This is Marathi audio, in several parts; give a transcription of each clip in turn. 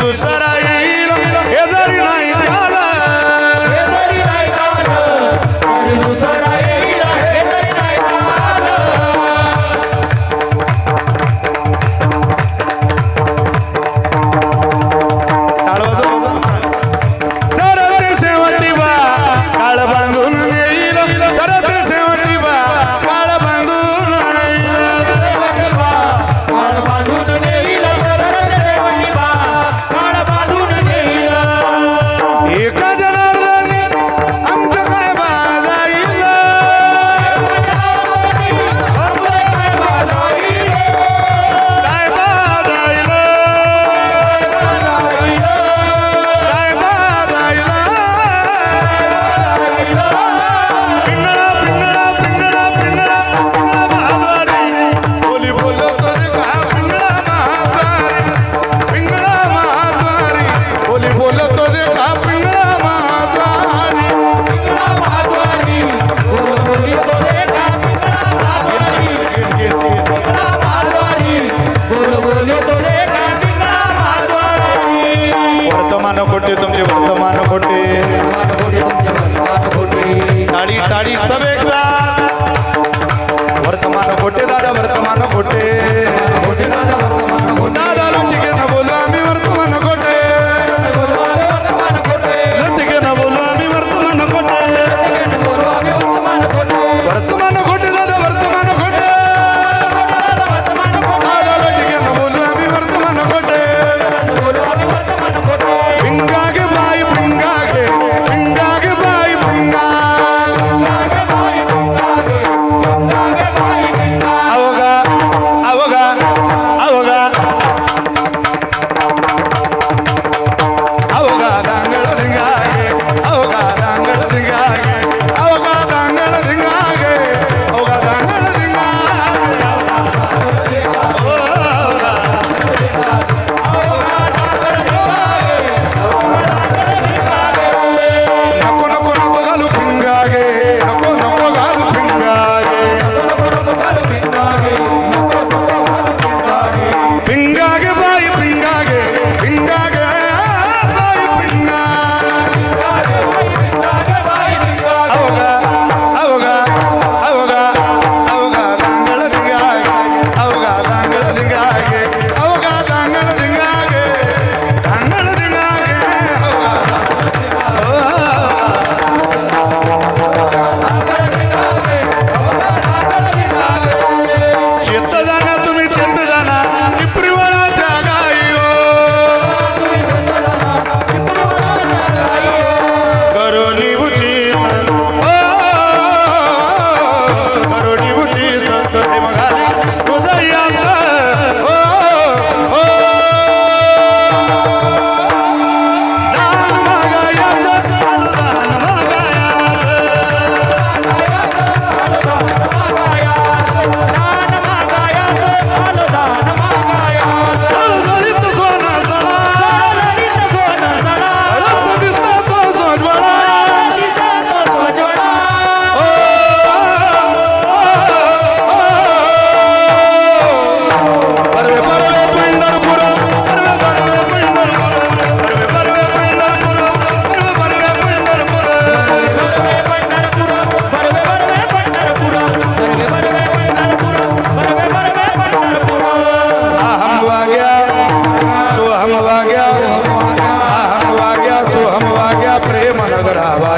দুসরা टाळी टाळी লাগে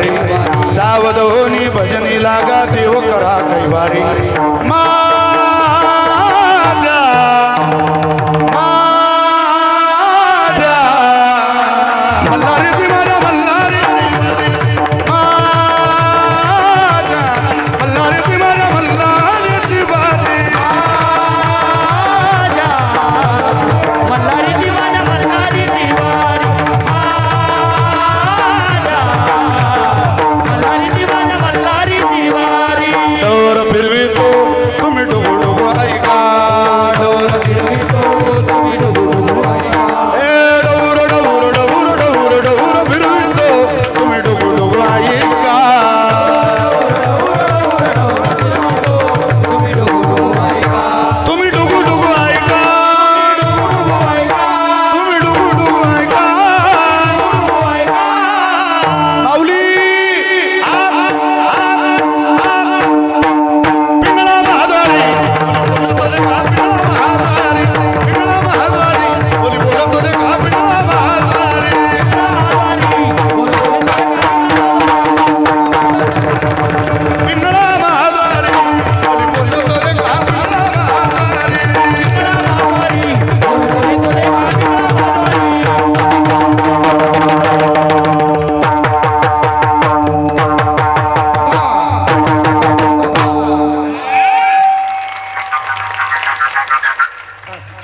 सावधोनी सावध भजनी लागा देव करा कैवारी। मा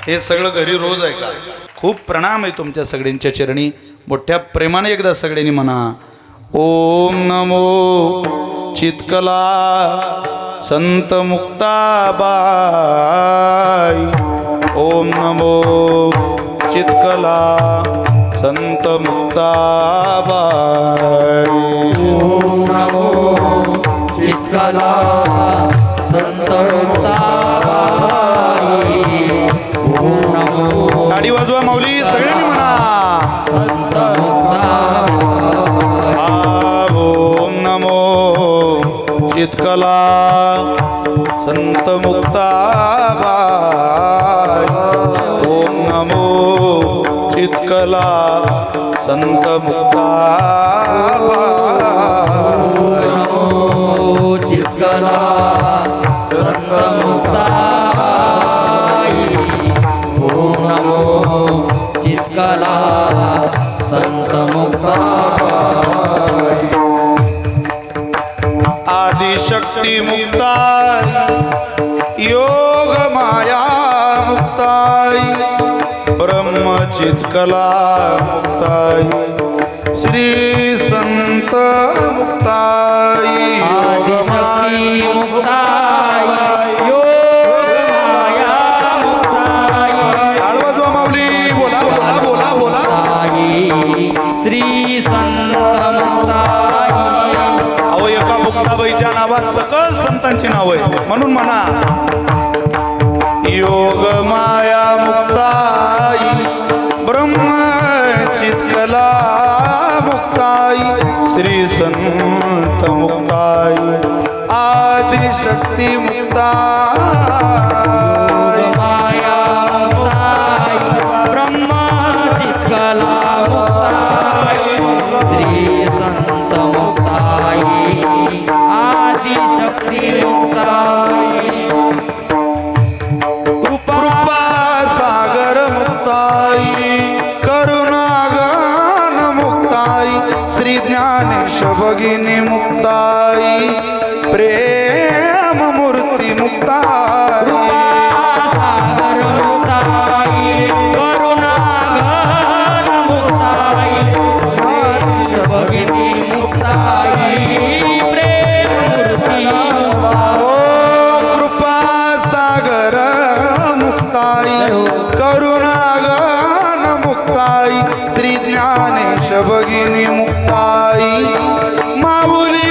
हे सगळं घरी रोज आहे का खूप प्रणाम आहे तुमच्या सगळ्यांच्या चरणी. मोठ्या प्रेमाने एकदा सगळ्यांनी म्हणा ओम नमो चितकला संत मुक्ताबाई. ओम नमो चितकला संत मुक्ताबाई. चितकला संत मुक्ता नमो वाजवा माऊली सगळ्यांनी म्हणा. संत मुक्ताबाई ओम नमो चितकला संत मुक्ताबाई ओम नमो चितकला संत मुक्ताबाई नमो संत आदिशक्ती मुक्ताई योग माया मुक्ताई ब्रह्मचितकला मुक्ताई श्री संत मुक्ताई योग आदिशक्ती bastante. mi ज्ञानेश भगिनी मुक्ताई माऊली